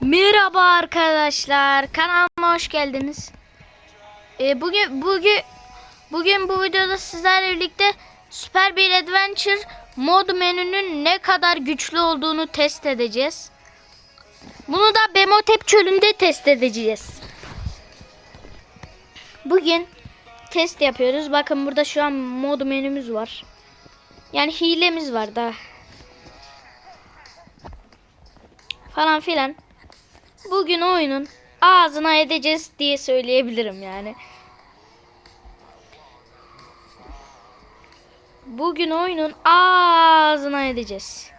Merhaba arkadaşlar. Kanalıma hoş geldiniz. Ee, bugün bugün bugün bu videoda sizlerle birlikte süper bir adventure mod menünün ne kadar güçlü olduğunu test edeceğiz. Bunu da Bemotep çölünde test edeceğiz. Bugün test yapıyoruz. Bakın burada şu an mod menümüz var. Yani hilemiz var da. Falan filan. Bugün oyunun ağzına edeceğiz diye söyleyebilirim yani. Bugün oyunun ağzına edeceğiz.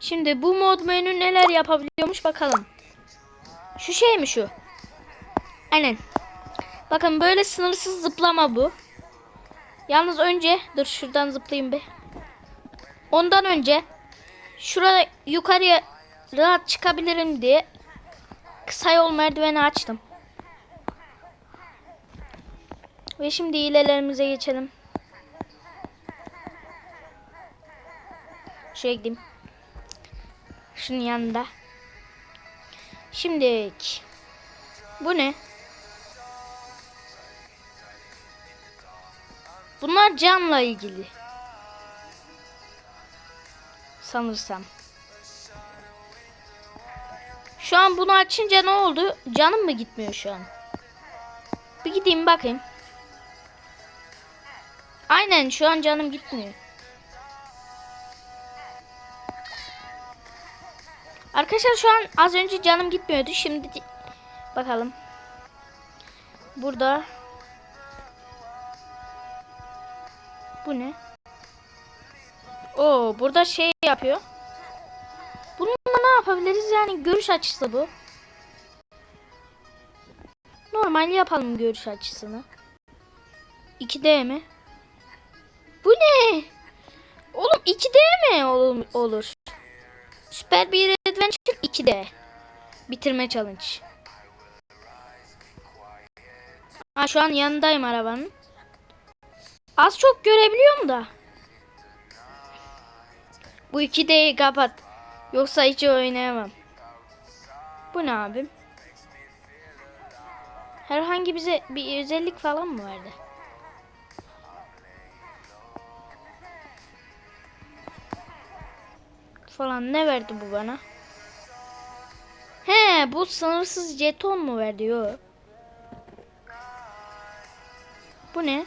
Şimdi bu mod menü neler yapabiliyormuş bakalım. Şu şey mi şu? Aynen. Bakın böyle sınırsız zıplama bu. Yalnız önce dur şuradan zıplayayım bir. Ondan önce şurada yukarıya rahat çıkabilirim diye kısa yol merdiveni açtım. Ve şimdi hilelerimize geçelim. Şuraya gideyim. Şunun yanında. Şimdi bu ne? Bunlar camla ilgili. Sanırsam. Şu an bunu açınca ne oldu? Canım mı gitmiyor şu an? Bir gideyim bakayım. Aynen şu an canım gitmiyor. Arkadaşlar şu an az önce canım gitmiyordu. Şimdi di- bakalım. Burada Bu ne? Oo, burada şey yapıyor. Bununla ne yapabiliriz? Yani görüş açısı bu. Normal yapalım görüş açısını. 2D mi? Bu ne? Oğlum 2D mi olur? olur? Süper bir adventure 2D. Bitirme challenge. Ha şu an yanındayım arabanın. Az çok görebiliyorum da. Bu 2D'yi kapat. Yoksa hiç oynayamam. Bu ne abim? Herhangi bize bir özellik falan mı verdi? Falan ne verdi bu bana? He bu sınırsız jeton mu verdi? Yok. Bu ne?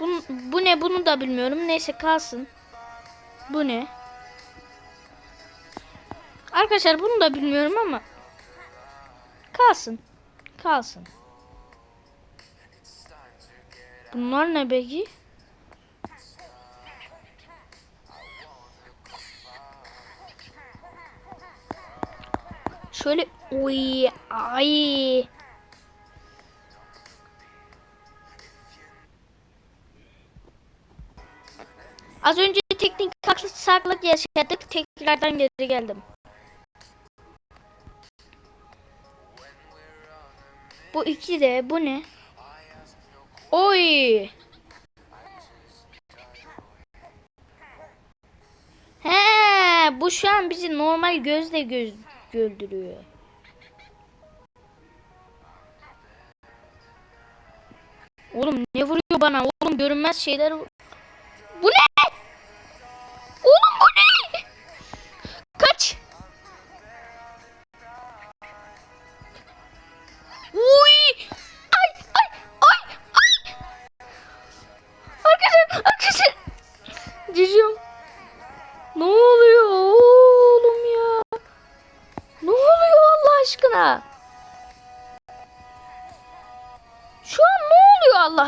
Bu, bu ne bunu da bilmiyorum. Neyse kalsın. Bu ne? Arkadaşlar bunu da bilmiyorum ama kalsın. Kalsın. Bunlar ne peki? Şöyle uy ay Az önce teknik aksaklık yaşadık. Tekrardan geri geldim. Bu iki de bu ne? Oy. He, bu şu an bizi normal gözle göz güldürüyor. Oğlum ne vuruyor bana? Oğlum görünmez şeyler Bu ne?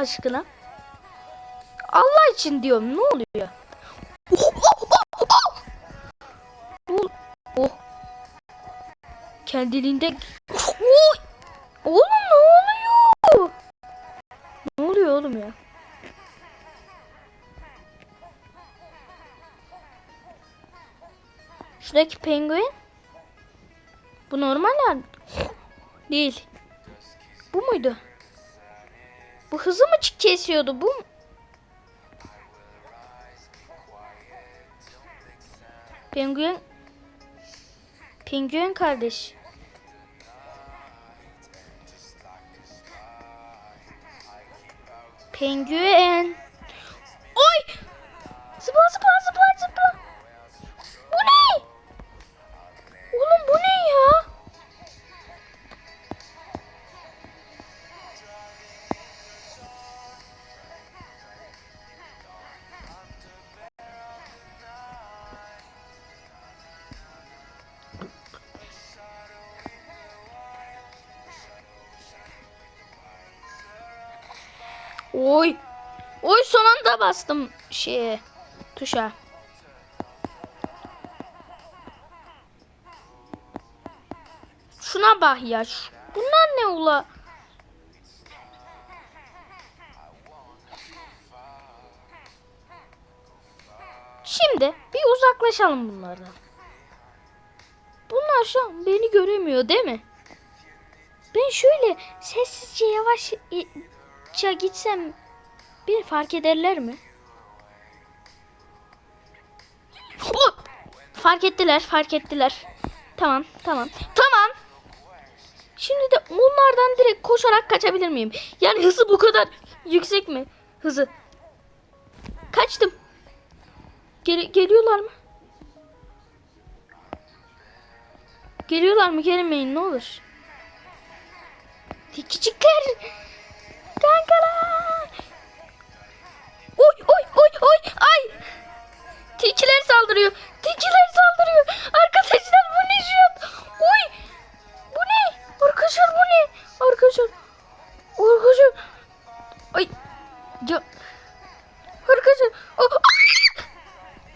Aşkına? Allah için diyorum ne oluyor? Oh, oh, oh, oh. Oh. oh. Kendiliğinde Oy! Oğlum ne oluyor? Ne oluyor oğlum ya? Şuradaki penguen Bu normal. Değil. Bu muydu? Bu hızı mı kesiyordu bu? Penguen Penguen kardeş. Penguen. Oy. Oy son anda bastım şeye tuşa. Şuna bak ya. Bunlar ne ula? Şimdi bir uzaklaşalım bunlardan. Bunlar şu an beni göremiyor değil mi? Ben şöyle sessizce yavaşça gitsem beni fark ederler mi? Fark ettiler, fark ettiler. Tamam, tamam. Tamam. Şimdi de onlardan direkt koşarak kaçabilir miyim? Yani hızı bu kadar yüksek mi? Hızı. Kaçtım. Gel geliyorlar mı? Geliyorlar mı? Gelmeyin ne olur. Küçükler. Kankalar. Oy oy oy oy ay. Tilkiler saldırıyor. Tilkiler saldırıyor. Arkadaşlar bu ne şu an? Oy. Bu ne? Arkadaşlar bu ne? Arkadaşlar. Arkadaşlar. Ay. Ya. Arkadaşlar.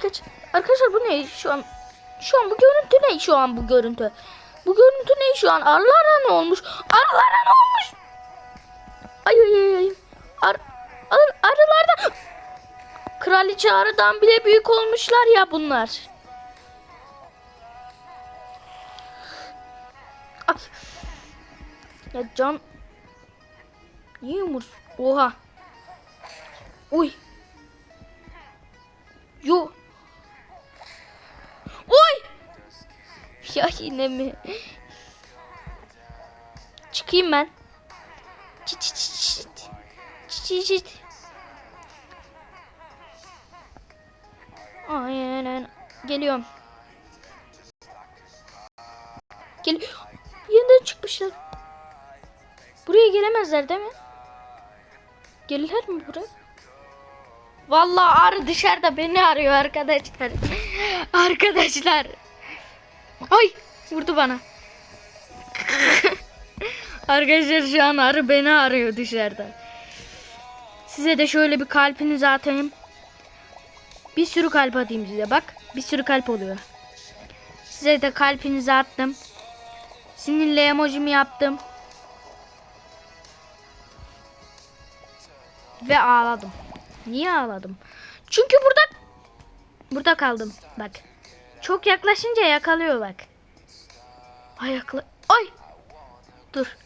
Kaç. Arkadaşlar bu ne şu an? Şu an bu görüntü ne şu an bu görüntü? Bu görüntü ne şu an? Arılara ne olmuş? Kraliçe arıdan bile büyük olmuşlar ya bunlar. Ay. Ya can. Niye yumur? Oha. Uy. Yo. Oy. Ya yine mi? Çıkayım ben. Çıt çıt çıt çıt. Çıt çıt Aynen. Geliyorum. Gel. Yeniden çıkmışlar. Buraya gelemezler değil mi? Gelirler mi buraya? Vallahi arı dışarıda beni arıyor arkadaşlar. arkadaşlar. Ay vurdu bana. arkadaşlar şu an arı beni arıyor dışarıda. Size de şöyle bir kalbinizi atayım. Bir sürü kalp atayım size bak. Bir sürü kalp oluyor. Size de kalbinizi attım. Sinirli emojimi yaptım. Ve ağladım. Niye ağladım? Çünkü burada burada kaldım. Bak. Çok yaklaşınca yakalıyor bak. Ayakla Ay. Dur.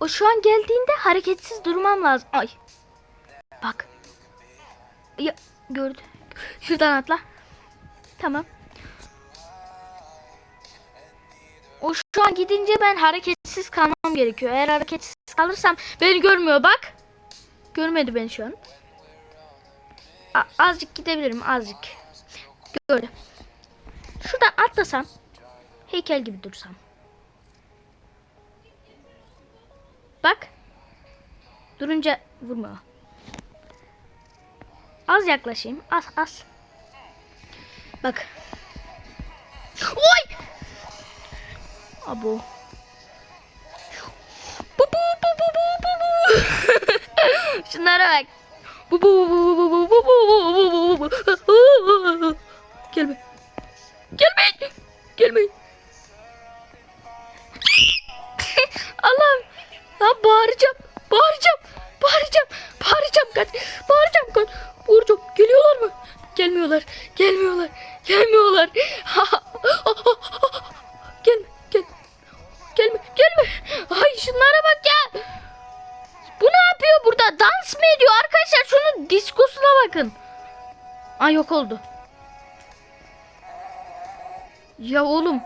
O şu an geldiğinde hareketsiz durmam lazım. Ay. Bak. Ya gördü. Şuradan atla. Tamam. O şu an gidince ben hareketsiz kalmam gerekiyor. Eğer hareketsiz kalırsam beni görmüyor bak. Görmedi beni şu an. A- azıcık gidebilirim azıcık. Gördü. Şuradan atlasam. Heykel gibi dursam. Bak. Durunca vurma. Az yaklaşayım. Az az. Bak. Oy! Abo. Bu bu bu bu bu bu bu. Şunlara bak. Bu bu bu bu bu bu bu bu bu bu bu bu. Gelme. Gelmeyin. Gelmeyin. Allah'ım. Lan bağıracağım. Bağıracağım. Bağıracağım. Bağıracağım kaç. Bağıracağım kaç. Bağıracağım. Geliyorlar mı? Gelmiyorlar. Gelmiyorlar. Gelmiyorlar. gelme. Gel. Gelme. Gelme. Ay şunlara bak ya. Bu ne yapıyor burada? Dans mı ediyor? Arkadaşlar şunun diskosuna bakın. Ay yok oldu. Ya oğlum.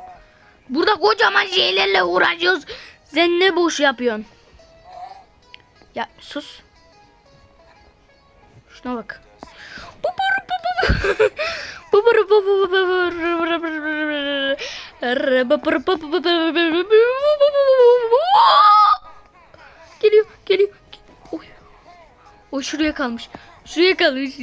Burada kocaman şeylerle uğraşıyoruz. Sen ne boş yapıyorsun? Ya sus. Şuna bak. Geliyor, geliyor. Oy. Oy şuraya kalmış. Şuraya kalmış.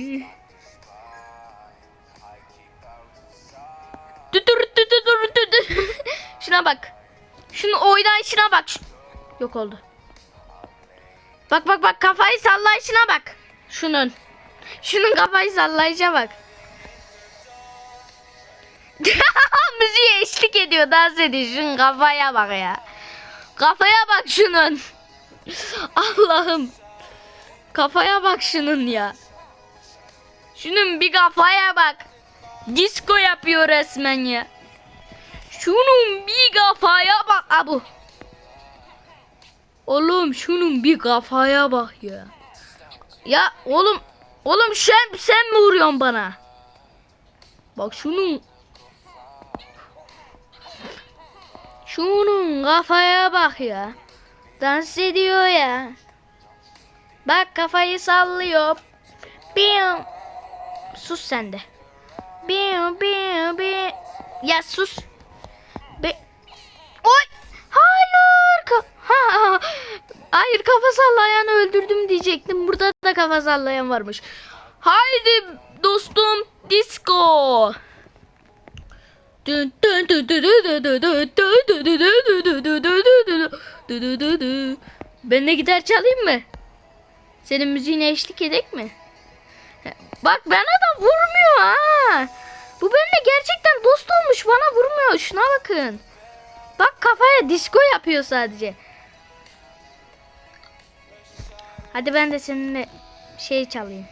şuna bak. Şunu oydan şuna bak. Yok oldu. Bak bak bak kafayı salla şuna bak. Şunun. Şunun kafayı sallayışa bak. Müziğe eşlik ediyor dans ediyor. Şunun kafaya bak ya. Kafaya bak şunun. Allah'ım. Kafaya bak şunun ya. Şunun bir kafaya bak. Disko yapıyor resmen ya. Şunun bir kafaya bak abu. Oğlum şunun bir kafaya bak ya. Ya oğlum oğlum sen sen mi vuruyorsun bana? Bak şunun Şunun kafaya bak ya. Dans ediyor ya. Bak kafayı sallıyor. Bim. Sus sen de. Bim bim bim. Ya sus. Be Oy! Hayır! Ka- ha, hayır kafa sallayanı öldürdüm diyecektim. Burada da kafa sallayan varmış. Haydi dostum disco. Ben de gider çalayım mı? Senin müziğine eşlik edek mi? Bak bana da vurmuyor ha. Bu benimle gerçekten dost olmuş bana vurmuyor. Şuna bakın. Bak kafaya disco yapıyor sadece. Hadi ben de seninle şey çalayım.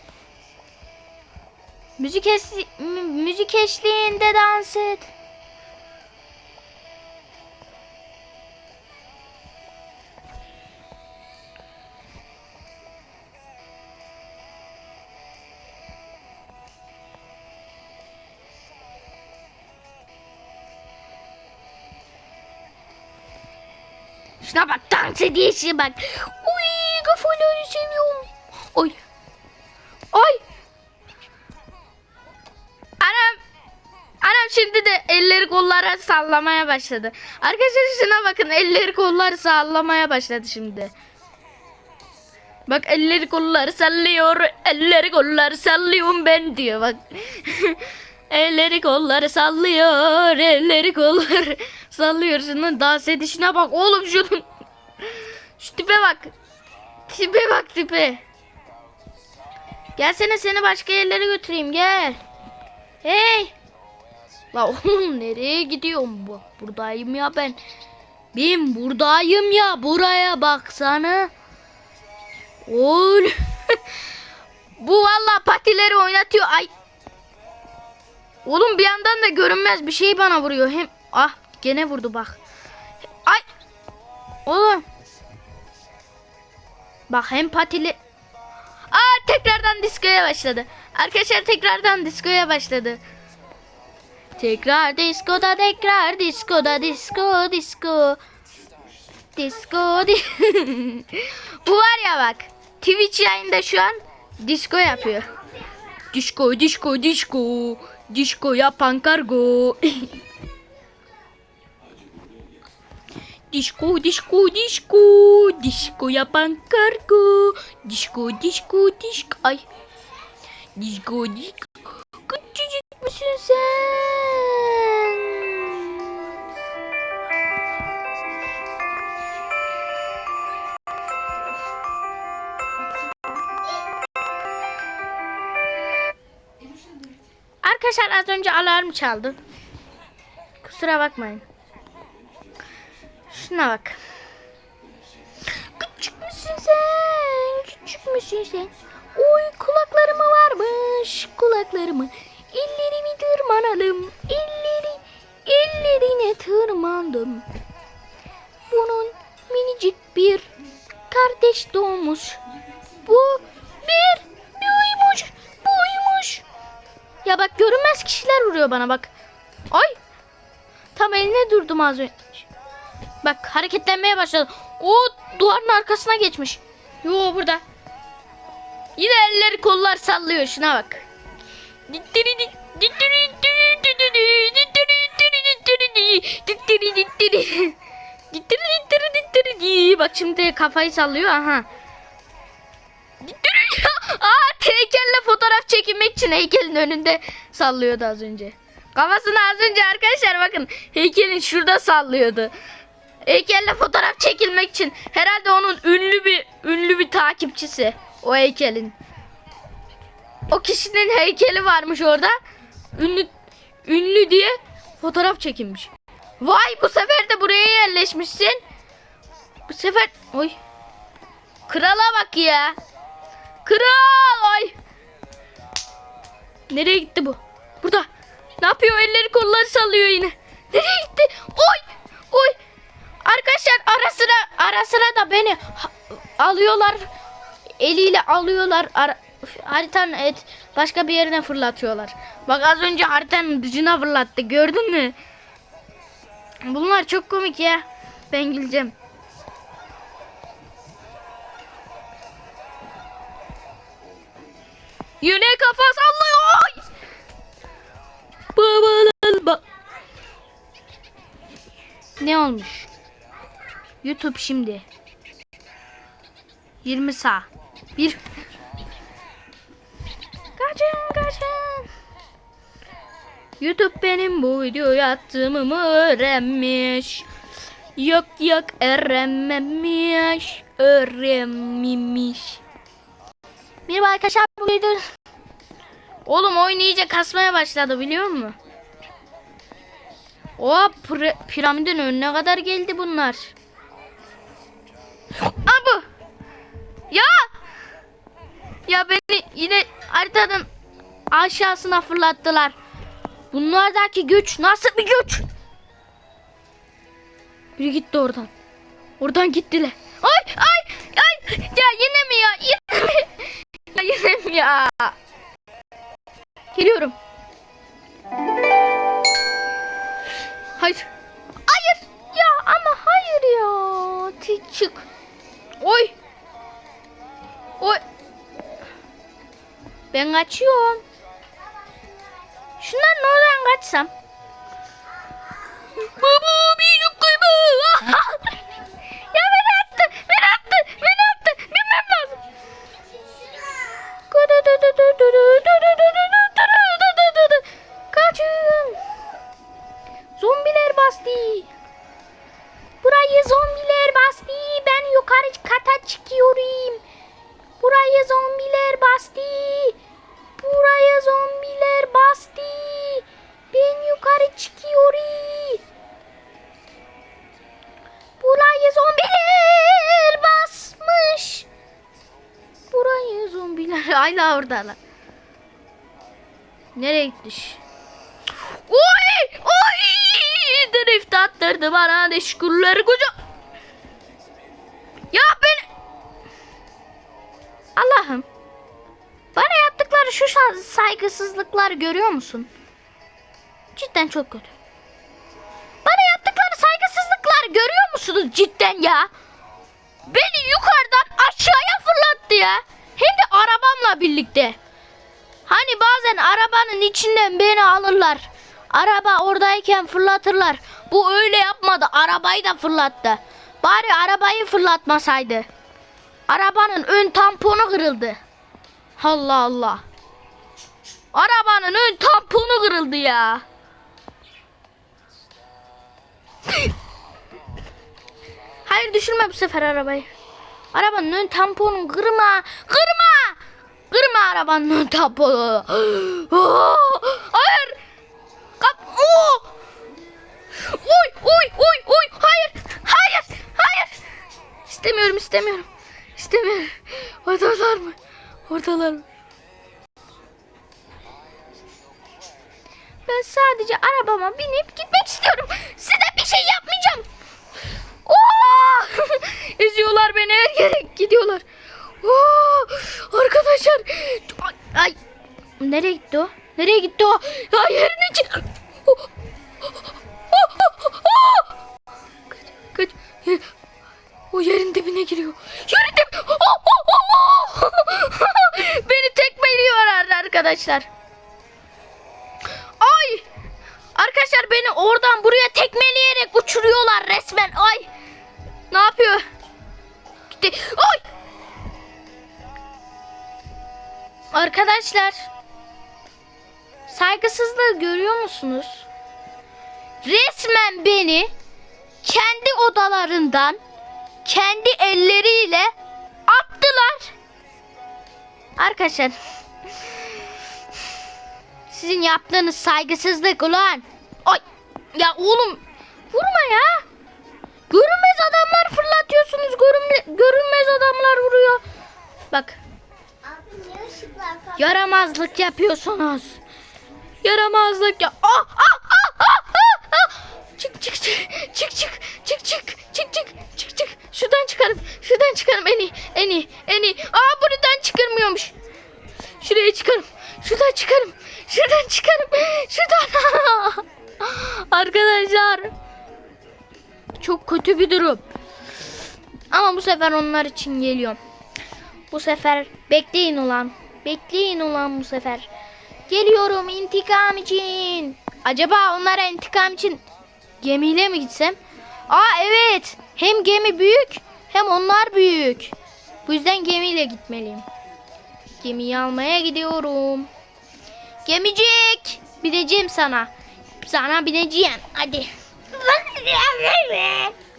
Müzik mü- müzik eşliğinde dans et. Şuna bak dans edişi bak. Uy kafaları seviyorum. Oy. Oy. Anam. Anam şimdi de elleri kolları sallamaya başladı. Arkadaşlar şuna bakın elleri kolları sallamaya başladı şimdi. Bak elleri kolları sallıyor. Elleri kolları sallıyorum ben diyor bak. elleri kolları sallıyor. Elleri kolları sallıyor. Şunun dans edişine bak oğlum şunun. Şu tipe bak. Tipe bak tipe. Gelsene seni başka yerlere götüreyim gel. Hey. La oğlum nereye gidiyorum bak buradayım ya ben. Ben buradayım ya buraya baksana. Oğlum. Bu valla patileri oynatıyor. Ay. Oğlum bir yandan da görünmez bir şey bana vuruyor. Hem ah gene vurdu bak. Ay. Oğlum. Bak hem patili Aa tekrardan diskoya başladı. Arkadaşlar tekrardan diskoya başladı. Tekrar diskoda tekrar diskoda disko disko. Disko di Bu var ya bak. Twitch yayında şu an disko yapıyor. Disko disko disko. Disko yapan kargo. Disko disko disko disko yapan kargo disko disko disko ay disko disko küçücük müsün sen? Arkadaşlar az önce alarm çaldı. Kusura bakmayın. Şuna bak. Küçük müsün sen? Küçük müsün sen? Oy kulaklarımı varmış. Kulaklarımı. Ellerimi tırmanalım. Elleri, ellerine tırmandım. Bunun minicik bir kardeş doğmuş. Bu bir. Bu uyumuş. Ya bak görünmez kişiler vuruyor bana bak. Ay. Tam eline durdum az önce. Bak hareketlenmeye başladı. O duvarın arkasına geçmiş. Yo burada. Yine elleri kollar sallıyor şuna bak. Bak şimdi kafayı sallıyor aha. Aa heykelle fotoğraf çekinmek için heykelin önünde sallıyordu az önce. Kafasını az önce arkadaşlar bakın heykelin şurada sallıyordu. Heykelle fotoğraf çekilmek için herhalde onun ünlü bir ünlü bir takipçisi o heykelin. O kişinin heykeli varmış orada. Ünlü ünlü diye fotoğraf çekinmiş. Vay bu sefer de buraya yerleşmişsin. Bu sefer oy. Krala bak ya. Kral ay. Nereye gitti bu? Burada. Ne yapıyor? Elleri kolları sallıyor yine. Nereye gitti? Oy! Arkadaşlar ara sıra ara sıra da beni alıyorlar. Eliyle alıyorlar. Ara, haritanın et başka bir yerine fırlatıyorlar. Bak az önce haritanın dışına fırlattı. Gördün mü? Bunlar çok komik ya. Ben güleceğim. Yine kafa sallıyor. Babalar ba- Ne olmuş? YouTube şimdi. 20 sağ. Bir. Kaçın kaçın. YouTube benim bu videoyu attığımı mı öğrenmiş? Yok yok öğrenmemiş. Öğrenmemiş. Merhaba arkadaşlar bu video... Oğlum oyun iyice kasmaya başladı biliyor musun? O pir- piramidin önüne kadar geldi bunlar. Abu. Ya. Ya beni yine haritadan aşağısına fırlattılar. Bunlardaki güç nasıl bir güç? Biri gitti oradan. Oradan gittiler. Ay ay ay ya yine mi ya yine mi? Ya yine mi ya? Geliyorum. Hayır. Hayır. Ya ama hayır ya. Çık. Oy. Oy. Ben kaçıyorum. Şundan oradan kaçsam. Baba bir yukarı. ya beni attı. Beni attı. Beni attı. Bilmem lazım. Kaçın. Zombiler bastı. Burayı zombiler bastı. Ben yukarı kata çıkıyorum. Burayı zombiler bastı. Buraya zombiler bastı. Ben yukarı çıkıyorum. Burayı zombiler basmış. Burayı zombiler hala oradalar. Nereye gitmiş? Oy! Oy! Drift attırdı bana deşkurları koca. Saygısızlıklar görüyor musun? Cidden çok kötü. Bana yaptıkları saygısızlıklar görüyor musunuz cidden ya? Beni yukarıdan aşağıya fırlattı ya. Hem de arabamla birlikte. Hani bazen arabanın içinden beni alırlar. Araba oradayken fırlatırlar. Bu öyle yapmadı. Arabayı da fırlattı. Bari arabayı fırlatmasaydı. Arabanın ön tamponu kırıldı. Allah Allah. Arabanın ön tamponu kırıldı ya. Hayır düşürme bu sefer arabayı. Arabanın ön tamponunu kırma. Kırma. Kırma arabanın ön tamponu. Hayır. Kap. Oo. Oy oy oy oy. Hayır. Hayır. Hayır. İstemiyorum istemiyorum. İstemiyorum. Oradalar mı? Oradalar mı? Ben sadece arabama binip gitmek istiyorum. Size bir şey yapmayacağım. Oo! Eziyorlar beni her yere gidiyorlar. Oo! Arkadaşlar. Ay, ay. Nereye gitti o? Nereye gitti o? Ya yerine çık. Oh, oh, oh, O yerin dibine giriyor. Yerin dibine. Oh, oh, oh, oh. Beni tekmeliyorlar arkadaşlar. Arkadaşlar beni oradan buraya tekmeleyerek uçuruyorlar resmen. Ay. Ne yapıyor? Gitti. Ay. Arkadaşlar. Saygısızlığı görüyor musunuz? Resmen beni kendi odalarından kendi elleriyle attılar. Arkadaşlar sizin yaptığınız saygısızlık ulan. Ay ya oğlum vurma ya. Görünmez adamlar fırlatıyorsunuz. Görünme, görünmez adamlar vuruyor. Bak yaramazlık yapıyorsunuz. Yaramazlık ya. Ah ah ah ah ah. ah. Çık çık çık çık çık çık çık çık çık çık çık. Şuradan çıkarım. Şuradan çıkarım en iyi en iyi en iyi. Aa buradan çıkarmıyormuş. Şuraya çıkarım. Şuradan çıkarım. Şuradan çıkarım. Şuradan. Arkadaşlar. Çok kötü bir durum. Ama bu sefer onlar için geliyorum. Bu sefer bekleyin ulan. Bekleyin ulan bu sefer. Geliyorum intikam için. Acaba onlara intikam için gemiyle mi gitsem? Aa evet. Hem gemi büyük hem onlar büyük. Bu yüzden gemiyle gitmeliyim. Gemiyi almaya gidiyorum. Gemicik. Bineceğim sana. Sana bineceğim. Hadi.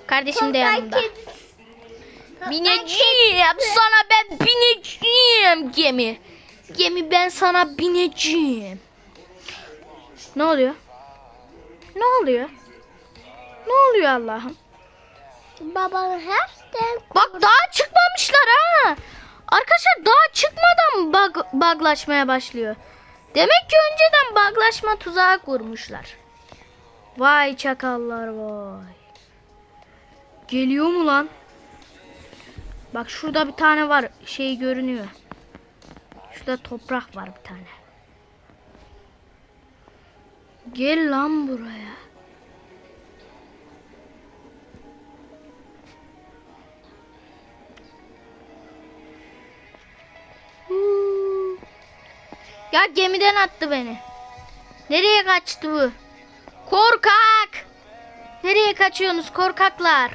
Kardeşim de yanımda. Bineceğim. Sana ben bineceğim gemi. Gemi ben sana bineceğim. Ne oluyor? Ne oluyor? Ne oluyor Allah'ım? Babanın hepsi Bak daha çıkmamışlar ha. Arkadaşlar daha çıkmadan bug, buglaşmaya başlıyor. Demek ki önceden buglaşma tuzağı kurmuşlar. Vay çakallar vay. Geliyor mu lan? Bak şurada bir tane var. Şey görünüyor. Şurada toprak var bir tane. Gel lan buraya. Huu. Ya gemiden attı beni. Nereye kaçtı bu? Korkak! Nereye kaçıyorsunuz korkaklar?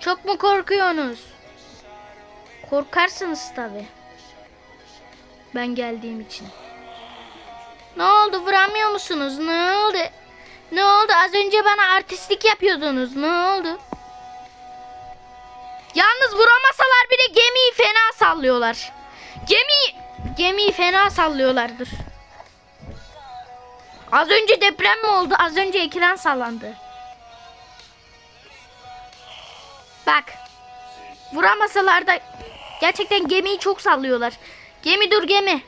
Çok mu korkuyorsunuz? Korkarsınız tabi. Ben geldiğim için. Ne oldu vuramıyor musunuz? Ne oldu? Ne oldu? Az önce bana artistlik yapıyordunuz. Ne oldu? Yalnız vuramasalar bile gemiyi fena sallıyorlar. Gemi gemiyi fena sallıyorlardır. Az önce deprem mi oldu? Az önce ekran sallandı. Bak. Vuramasalar da gerçekten gemiyi çok sallıyorlar. Gemi dur gemi.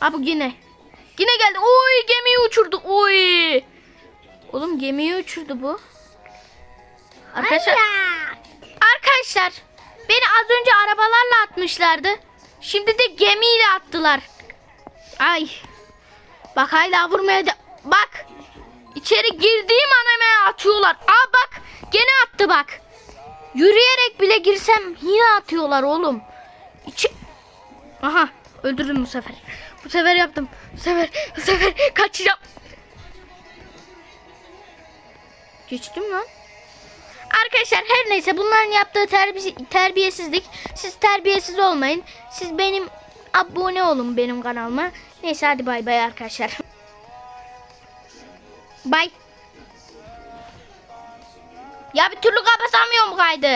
Ha bu yine. Yine geldi. Oy gemiyi uçurdu. Oy. Oğlum gemiyi uçurdu bu. Arkadaşlar. Arkadaşlar. Beni az önce arabalarla atmışlardı. Şimdi de gemiyle attılar. Ay. Bak hala vurmaya da. Bak. İçeri girdiğim an hemen atıyorlar. Aa bak. Gene attı bak. Yürüyerek bile girsem yine atıyorlar oğlum. İçi... Aha. Öldürdüm bu sefer. Bu sefer yaptım. Bu sefer, bu sefer kaçacağım. Geçtim lan. Arkadaşlar her neyse bunların yaptığı terbi- terbiyesizlik. Siz terbiyesiz olmayın. Siz benim abone olun benim kanalıma. Neyse hadi bay bay arkadaşlar. Bay. Ya bir türlü kapatamıyorum kaydı.